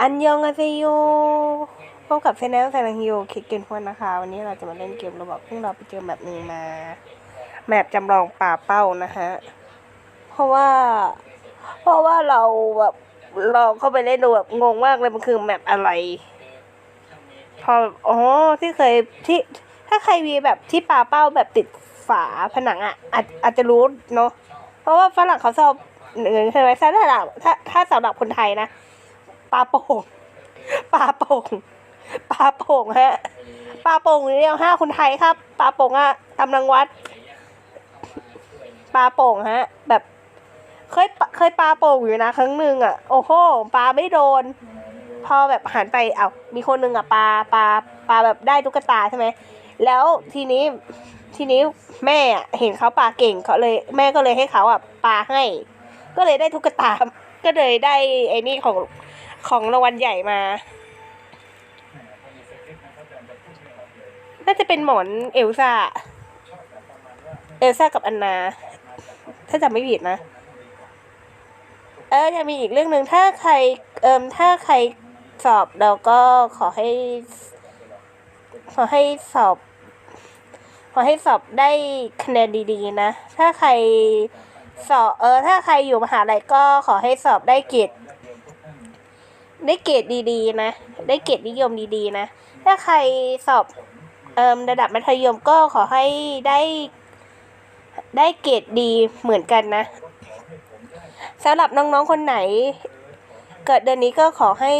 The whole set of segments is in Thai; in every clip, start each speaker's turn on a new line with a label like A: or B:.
A: อันยองอาเซโยพบกับเซนแนลแซนังฮิโยคิดเกนพวนนะคะ วันนี้เราจะมาเล่นเกมราบอกเพิ่งเราไปเจอแบบนึ่งมาแมปจำลองป่าเป้านะฮะ เพราะว่า เพราะว่าเราแบบลองเข้าไปเล่นดูแบบงงมากเลยมันคือแมปอะไร พออ๋อที่เคยที่ถ้าใครมีแบบที่ป่าเป้าแบบติดฝาผนังอะอาจอาจจะรู้เนาะเพราะว่าฝรั่งเขาชอบหนึ่งใช่ไหมถ้าถ้าถ้าถ้าสำหรับคนไทยนะ ปลาโป่งปลาโป่งปลาโป่งฮะปลาโป่งเรียวห้าคนไทยครับปลาโป่งอะกำลังวัดปลาโป่งฮะ แบบ เคยเคยปลาโป่งอยู่นะ ครั้งหนึ่งอะโอ้โหปลาไม่โดน พอแบบหันไปเอา้ามีคนหนึ่งอะปลาปลาปลาแบบได้ตุ๊กตาใช่ไหมแล้วทีนี้ทีนี้แม่เห็นเขาปลาเก่งเขาเลย แม่ก็เลยให้เขาอะปลาให้ ก็เลยได้ตุ๊กตา ก็เลยได้ไอ้นี่ของ ของรางวัลใหญ่มา น่าจะเป็นหมอนเอลซ่า เอลซ่ากับอันนา ถ้าจำไม่ผิดนะ เออจะมีอีกเรื่องหนึ่งถ้าใคร เอิมถ้าใครสอบเราก็ขอให้ ขอให้สอบ ขอให้สอบได้คะแนนดีๆนะ ถ้าใครสอบเออ ถ้าใครอยู่มหาลัยก็ขอให้สอบได้เกรด ได้เกรดดีๆนะ ได้เกรดนิยมดีๆนะ ถ้าใครสอบเอิมระดับมัธยมก็ขอให้ได้ได้เกรดดีเหมือนกันนะสำหรับน้องๆคนไหน เกิดเดือนนี้ก็ขอให้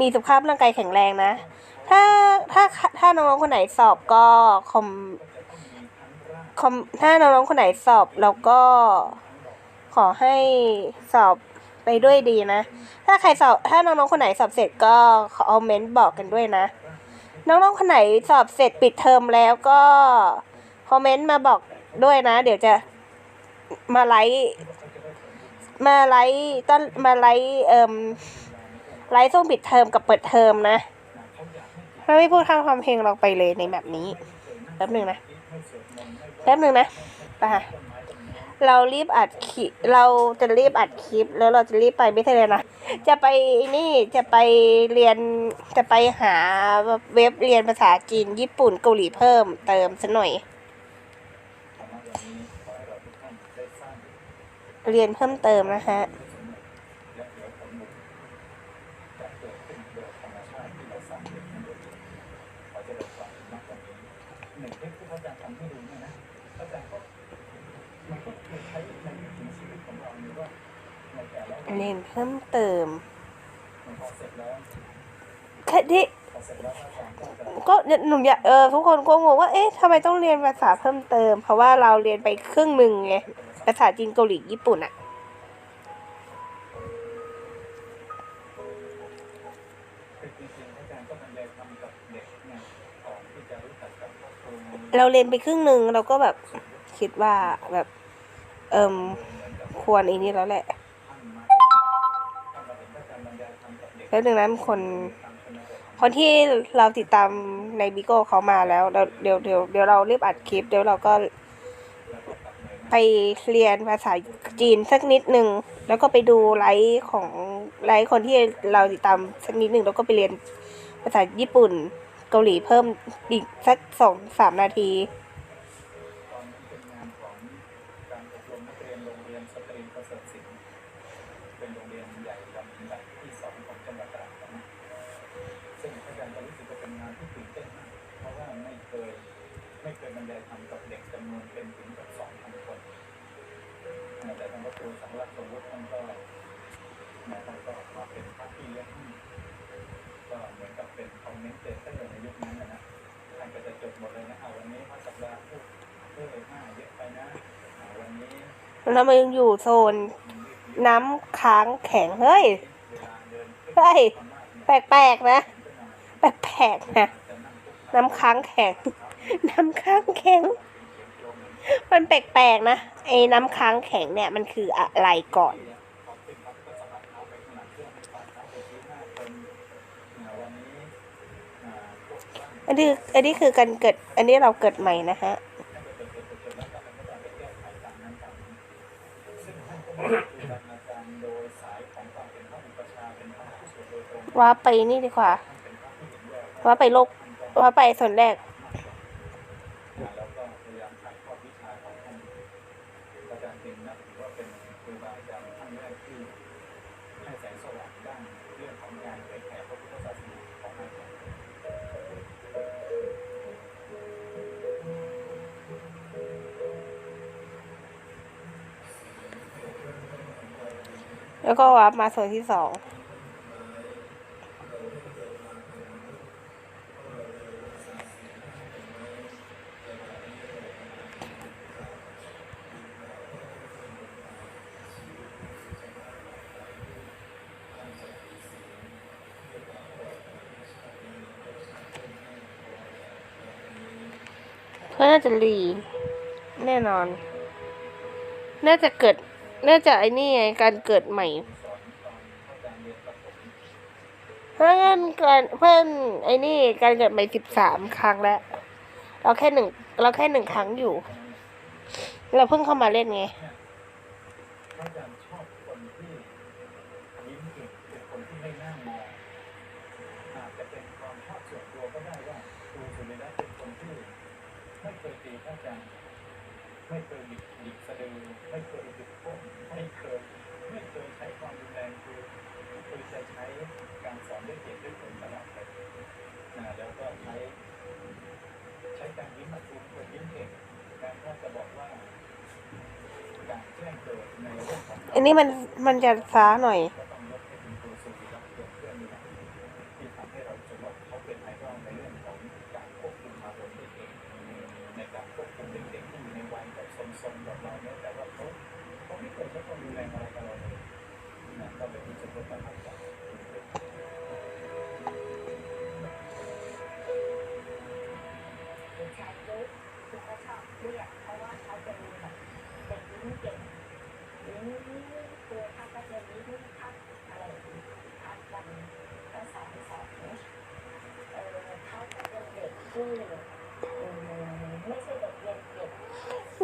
A: มีสุขภาพร่างกายแข็งแรงนะ ถ้าถ้าถ้าน้องๆคนไหนสอบก็คอมคอมถ้าน้องๆคนไหนสอบแล้วก็ขอให้สอบ ไปด้วยดีนะ ถ้าใครสอบถ้าน้องๆคนไหนสอบเสร็จก็คอมเมนต์บอกกันด้วยนะ น้องๆคนไหนสอบเสร็จปิดเทอมแล้วก็คอมเมนต์มาบอกด้วยนะ เดี๋ยวจะมาไลฟ์มาไลฟ์ต้นมาไลฟ์เอ่มไลฟ์ช่วงปิดเทอมกับเปิดเทอมนะถ้าไม่พูดข้างความเพลงเราไปเลยในแบบนี้แป๊บหนึ่งนะแป๊บหนึ่งนะไปค่ะ เรารีบอัดคลิปเราจะรีบอัดคลิป แล้วเราจะรีบไปไม่ใช่เลยนะ จะไปนี่จะไปเรียนจะไปหาเว็บเรียนภาษาจีน ญี่ปุ่นเกาหลีเพิ่มเติมสัหน่อย เรียนเพิ่มเติมนะฮะเรีย เนเพิ่มเติมแค่ที่ก็หนุ่มอยากเออทุกคนก็งงว่าเอ๊ะทำไมต้องเรียนภาษาเพิ่มเติม เพราะว่าเราเรียนไปครึ่งหนึ่งไงภาษาจีนเกาหลีญี่ปุ่นอะเราเรียนไปครึ่งหนึ่งเราก็แบบ คิดว่าแบบเอิมควรอีนี้แล้วแหละ แล้วหนึ่งนั้นคน คนที่เราติดตามในบิโก้เขามาแล้ว เดี๋ยวเดี๋ยวเดี๋ยวเดี๋ยวเรารีบอัดคลิป เดี๋ยวเราก็ไปเรียนภาษาจีนสักนิดหนึ่งแล้วก็ไปดูไลฟ์ของไลฟ์คนที่เราติดตามสักนิดหนึ่งแล้วก็ไปเรียนภาษาญี่ปุ่นเกาหลีเพิ่มอีกสักสองสามนาที
B: เป็น โรงเรียนใหญ่ที่สองของจังหวัดตราดนะซึ่งอาจารย์ก็รู้สึกว่าเป็นงานที่ตื่นเต้นมาก เพราะว่าไม่เคยไม่เคยบรรยายธรรมกับเด็กจำนวนเป็นถึงกับสองพันคนแต่ทางพระครูสังรักสมวุฒิท่านก็นะท่านก็มาเป็นพระพี่เลี้ยงก็เหมือนกับเป็นคอมเมนเตเตอร์ในยุคนั้นนะนะท่านก็จะจดหมดเลยนะเอาวันนี้พระสัปดาห์พูดเพื่อห้าเยอะไปนะวันนี้
A: แล้วมันยังอยู่โซน น้ำค้างแข็ง เฮ้ย เฮ้ย แปลกๆนะ แปลกๆนะ น้ำค้างแข็ง น้ำค้างแข็ง มันแปลกๆนะ ไอ้น้ำค้างแข็งเนี่ยมันคืออะไรก่อนอันนี้อันนี้คือการเกิด อันนี้เราเกิดใหม่นะฮะ
B: ซึ่งท่านก็ได้คือดำเนินการโดยสายของค ว่า
A: ไปนี่ดีกว่า ว่าไปโลก ว่าไปส่วนแรก
B: แล้วก็วับมาส่วนที่สองบาอาจารย์ท่านแรกที่ให้แสงสว่างด้านเรื่องของการเผยแผ่พระพุทธศาสนาของท่าน
A: แล้วก็วับมาส่วนที่สอง เพื่อน่าจะรีแน่นอน น่าจะเกิด น่าจะไอ้นี่ไงการเกิดใหม่ เพื่อนการเพื่อนไอ้นี่การเกิดใหม่สิบสามครั้งแล้ว เราแค่หนึ่งเราแค่หนึ่งครั้งอยู่ เราเพิ่งเข้ามาเล่นไง
B: พระอาจารย์ชอบคนที่ยิ้มเก่งเป็นคนที่ไม่น่ามองอาจจะเป็นความชอบส่วนตัวก็ได้ว่าครูสุริยะเป็นคนที่ ไม่เคยตีพระอาจารย์ไม่เคยบิดบิดสะดือไม่เคยบิดก้นไม่เคยไม่เคยใช้ความรุนแรงคือคือจะใช้การสอนด้วยเหตุด้วยผลตลอดเลยนะแล้วก็ใช้ใช้การยิ้มมาครูเป็นคนยิ้มเก่งการถ้าจะบอกว่าการแจ้งเกิดในเรื่องของ
A: อันนี้มันมันจะช้าหน่อย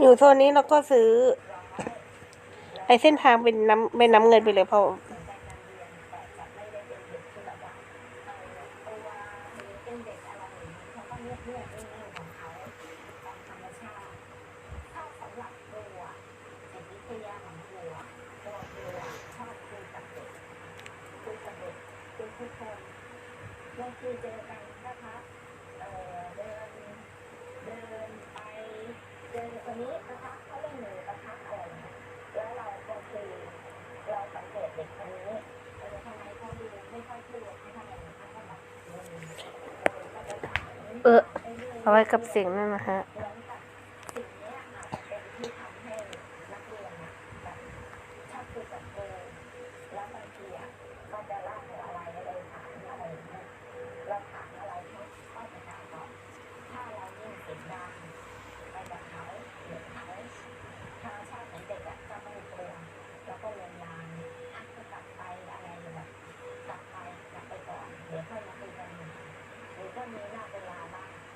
B: อยู่
A: โซนนี้เราก็ซื้อ ไอเส้นทางเป็นน้ำเป็นน้ำเงินไปเลยเพราะ
C: สนใจการเรียนแต่จะไม่ได้เป็นเด็กที่แบบว่าเออตัวหรือเป็นเด็กอะไรอย่างนี้เขาก็เงียบเงียบๆนิ่งๆของเขาตามธรรมชาติ ถ้าสำหรับตัวจิตวิทยาของตัวตัวตัวชอบคุยกับเด็กคุยกับเด็กคุยทุกคนบางทีเจอกันนะคะเอ่อเดินเดินไปเจอคนนี้นะคะเขาเล่นหนูนะคะอะไรอย่างเงี้ยแล้วเราก็คือเราสังเกตเด็กคนนี้เออทำไมเขาดูไม่ค่อยพูดไม่ค่อยอะไรเขาก็แบบเดินเดินก็จะถาม
A: เออ
C: รื่ยๆ
A: เอาไว้กับสียงนั่นนะฮะ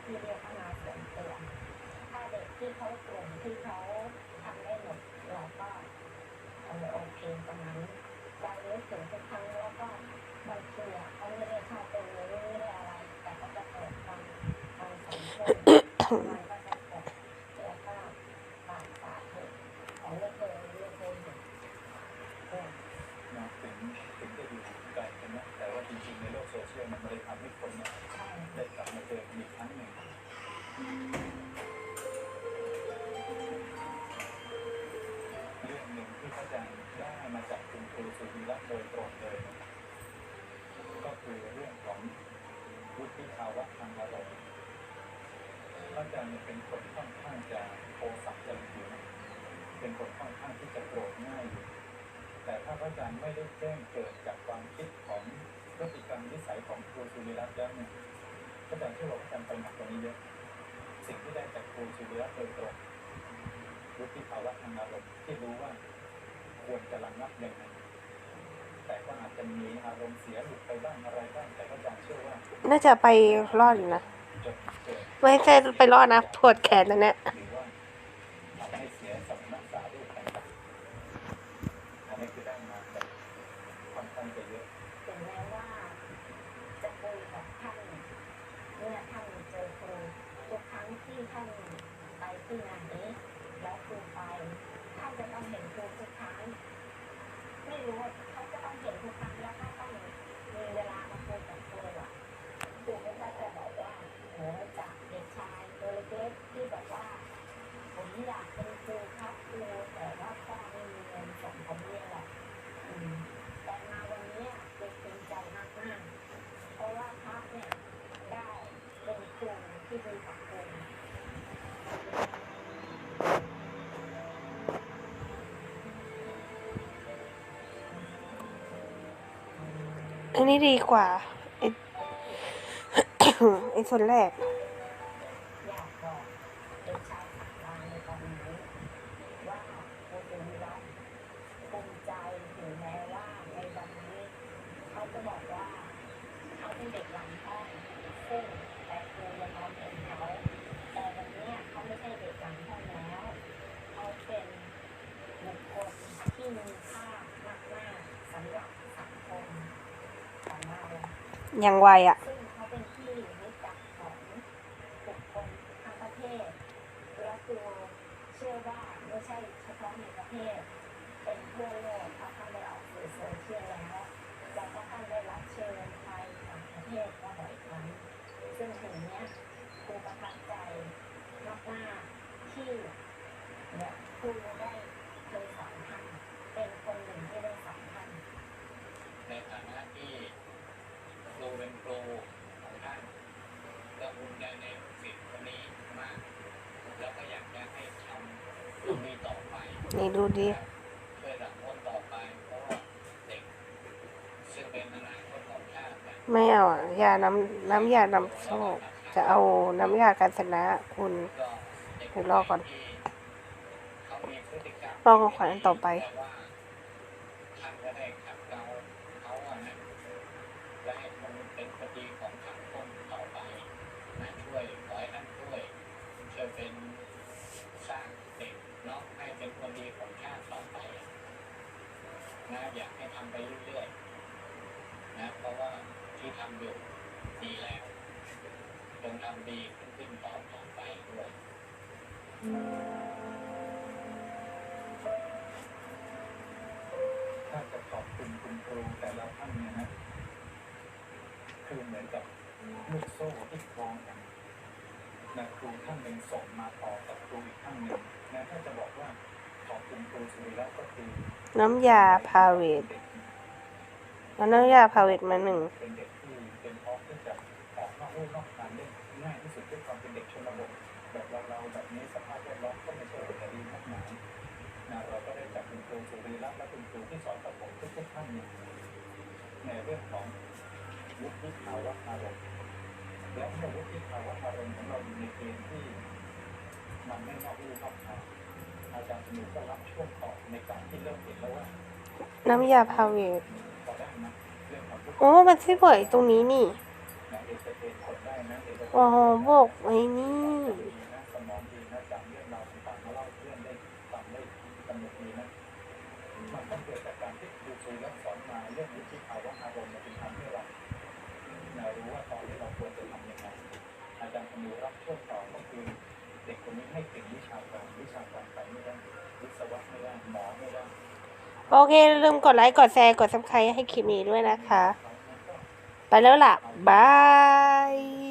C: ที่เรียนนะแบบชอบคุยกับครูแล้วบางทีอะก็จะเล่าอะไรเลยถามอะไรอย่างเงี้ยเรามาก็จะถามาส่งตัวนตัวถ้าเด็กที่เขากลุ่มที่เขาทำได้หมดเราก็เออโอเคตรงนั้นเราเลือกถึงทุกครั้งแล้วก็บางทีอเขาไม่ได้ชอบเป็น วุ
B: ฒิภาวะทางอารมณ์พระอาจารย์เป็นคนค่อนข้างจะโทสัจจริตอยู่นะเป็นคนค่อนข้างที่จะโกรธง่ายอยู่แต่ถ้าพระอาจารย์ไม่ได้แจ้งเกิดจากความคิดของพฤติกรรมนิสัยของครูสุริรัตน์แล้วเนี่ยพระอาจารย์เชื่อว่าพระอาจารย์ไปหนักกว่านี้เยอะสิ่งที่ได้จากครูสุริรัตน์โดยตรงวุฒิภาวะทางอารมณ์ที่รู้ว่าควรจะระงับยังไง
A: น่าจะไปรอดนะไม่ใช่ไปรอดนะปวดแขนนั่น
B: แห
C: ละเนี่ยไม่รู้ว่า ต้อง อันนี้ดีกว่าไอ้
A: ไอ้ส่วนแรก
C: อยากบอกเด็กชายสักดาในตอนนี้ว่าครูสุริรัตน์ภูมิใจถึงแม้ว่าในวันนี้เขาจะบอกว่าเขาเป็นเด็กหลังห้องซึ่งแต่ครูยังมองเห็นเขาแต่วันนี้เขาไม่ใช่เด็กหลังห้องแล้วเขาเป็นบุคคลที่มีค่ามากๆสำหรับสังคมของเรา
A: อย่างไวอะ
C: ซึ่งเขาเป็นที่รู้จักของบุคคลทั้งประเทศ และครูเชื่อว่าไม่ใช่เฉพาะในประเทศ เป็นทั่วโลกเพราะท่านได้ออกสื่อโซเชียลแล้วแล้วก็ท่านได้รับเชิญไปต่างประเทศมาบ่อยครั้ง ซึ่งถึงเนี้ยครูประทับใจมากๆที่เนี่ยครูได้เคยสอนท่านเป็นคนหนึ่งที่ได้สอนท่าน
B: ในฐานะที่ครูเป็นครูของท่านก็ภูมิใจในสิทธิ์คนนี้มาก แล้วก็อยากจะให้ทำตรงนี้ต่อไป
A: นี่ดูดิ
B: ช่วยสังคมต่อไป เพราะว่าเด็กซึ่งเป็นอนาคตของชาติ นี่ดูดี
A: ไม่เอาอะยาน้ำน้ำยานำโชคจะเอาน้ำยาการชนะคุณ
B: เดี๋
A: ยวรอก่อน
B: ที่เขามีพฤติกร
A: อของขวัญอันต่อไป
B: แต่ว่าท่านก็ได้ขัดเกลาเขาอะนะและให้มันเป็นคดีของสังคมต่อไปนะช่วยขอให้ท่านช่วยช่วยเป็นสร้างเด็กเนาะให้เป็นคนดีของชาติต่อไปนะอยากให้ทำไปเรื่อยๆนะเพราะว่าที่ทำอยู่ดีแล้วจงทำ ดีขึ้นขึ้นต่อต่อไปด้วยถ้าจะขอบคุณคุณครูแต่ละท่านเนี่ยนะคือเหมือนกับลูกโซ่ที่คล้องกันนะครูท่านหนึ่งส่งมาต่อกับครูอีกท่านหนึ่งนะถ้าจะบอกว่าขอบคุณครูสุริรัตน์ก็คือ
A: น้ำยาพาเวท
B: เด็ก
A: แล้วน้ำยาพาเวทมาหนึ่ง
B: เป็นเด็กที่เป็นพร้อมที่จะออกนอกลู่นอกทางได้ ง่ายที่สุดด้วยความเป็นเด็กชนบทแบบเราเราๆแบบนี้สภาพแวดล้อมก็ไม่ใช่ว่าจะดีมากมายนะเราก็ได้จากคุณครูสุริรัตน์และคุณครูที่สอนกับผมทุกๆท่านเนี่ยในเรื่องของวุฒิภาวะอารมณ์และเมื่อวุฒิภาวะอารมณ์ของเราอยู่ในเกณฑ์ที่มันไม่นอกลู่นอกทางอาจารย์สนุกก็รับช่วงต่อในการที่เริ่มเห็นแล้วว่า
A: น้ำยาพาเวท
B: พอได้นะเรื่องของวุฒิ
A: โอ้มันช่วยบ่อยตรงนี้นี่ โอ้โหบอกไว้นี่
B: ดีนะสมองดีนะจำเรื่องราวต่างๆมาเล่าเพื่อนได้ฟังได้สนุกดีนะมันต้องเกิดจากการที่ครูครูและสอนมาเรื่องวิธีภาวะอารมณ์มาเป็นทำให้เราเรารู้ว่าตอนนี้เราควรจะทำยังไงอาจารย์คำนูรับช่วงต่อก็คือเด็กคนนี้ให้เก่งวิชาการวิชาการไปไม่ได้วิศวะไม่ได้หมอไม่ได้
A: โอเค ลืมกดไลค์ กดแชร์ กดซับสไครต์ให้คลิปนี้ด้วยนะคะ ไปแล้วล่ะบาย